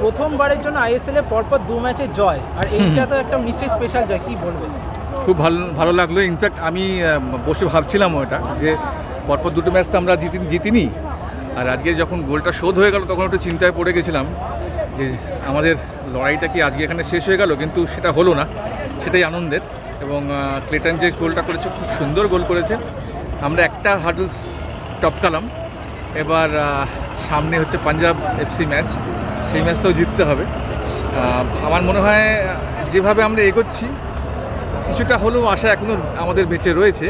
প্রথমবারের জন্য আইএসএল এ পরপর দু ম্যাচে জয়। আর এইটা তো একটা নিশ্চয়ই স্পেশাল জয় কি বলবেন খুব ভালো ভালো লাগল। ইনফ্যাক্ট আমি বসে ভাবছিলাম ওটা যে পরপর দুটো ম্যাচ তো আমরা জিতি জিতিনি। আর আজকে যখন গোলটা শোধ হয়ে গেল তখন একটু চিন্তায় পড়ে গেছিলাম যে আমাদের লড়াইটা কি আজকে এখানে শেষ হয়ে গেল? কিন্তু সেটা হলো না সেটাই আনন্দের। এবং ক্লেটন যে গোলটা করেছে খুব সুন্দর গোল করেছে। আমরা একটা হার্ডলস টপকালাম। এবার সামনে হচ্ছে পাঞ্জাব এফসি ম্যাচ সেই ম্যাচটাও জিততে হবে। আমার মনে হয় যেভাবে আমরা এগোচ্ছি কিছুটা হলেও আশা এখনও আমাদের বেঁচে রয়েছে।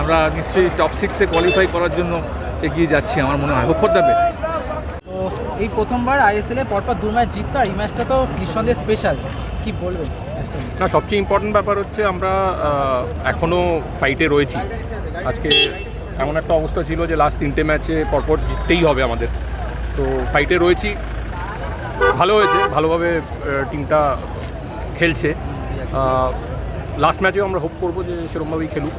আমরা নিশ্চয়ই টপ সিক্সে কোয়ালিফাই করার জন্য এগিয়ে যাচ্ছি আমার মনে হয়। হোপ ফর দ্য বেস্ট তো এই প্রথমবার আইএসএল এ পরপর দু ম্যাচ আর এই ম্যাচটা তো নিঃসন্দেহে স্পেশাল কি বলবেন? না সবচেয়ে ইম্পর্টেন্ট ব্যাপার হচ্ছে আমরা এখনও এখনও ফাইটে রয়েছি। আজকে এমন একটা অবস্থা ছিল যে লাস্ট তিনটে ম্যাচে পরপর জিততেই হবে আমাদের। তো ফাইটে রয়েছি। ভালো হয়েছে ভালোভাবে টিমটা খেলছে। লাস্ট ম্যাচেও আমরা হোপ করব যে সেরকমভাবেই খেলুক।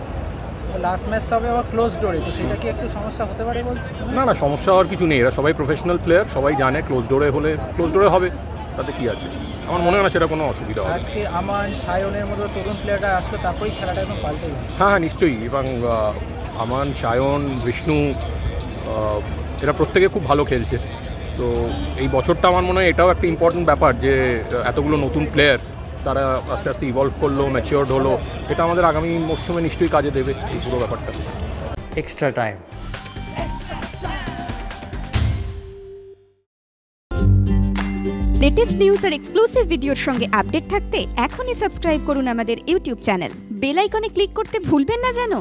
লাস্ট ম্যাচ তবে আবার ক্লোজ ডোরে তো সেটা কি একটু সমস্যা হতে পারে না না সমস্যা হওয়ার কিছু নেই। এরা সবাই প্রফেশনাল প্লেয়ার সবাই জানে ক্লোজ ডোরে হলে ক্লোজ ডোরে হবে তাতে কি আছে? আমার মনে হয় না সেটা কোনো অসুবিধা হবে। আজকে আমান সায়নের মতো তরুণ প্লেয়াররা আসলো তারপরেই খেলাটা একদম পাল্টে গেল। হ্যাঁ হ্যাঁ নিশ্চয়ই। এবং আমান সায়ন বিষ্ণু এরা প্রত্যেকে খুব ভালো খেলছে। তো এই বছরটা আমার মনে হয় এটাও একটা ইম্পর্টেন্ট ব্যাপার যে এতগুলো নতুন প্লেয়ার তারা আস্তে আস্তে ইভলভ করল ম্যাচিওর্ড হলো। এটা আমাদের আগামী মরশুমে নিশ্চয়ই কাজে দেবে এই পুরো ব্যাপারটা। এক্সট্রা টাইম লেটেস্ট নিউজ আর এক্সক্লুসিভ ভিডিওর সঙ্গে আপডেট থাকতে এখনই সাবস্ক্রাইব করুন আমাদের ইউটিউব চ্যানেল বেল আইকনে ক্লিক করতে ভুলবেন না জানো?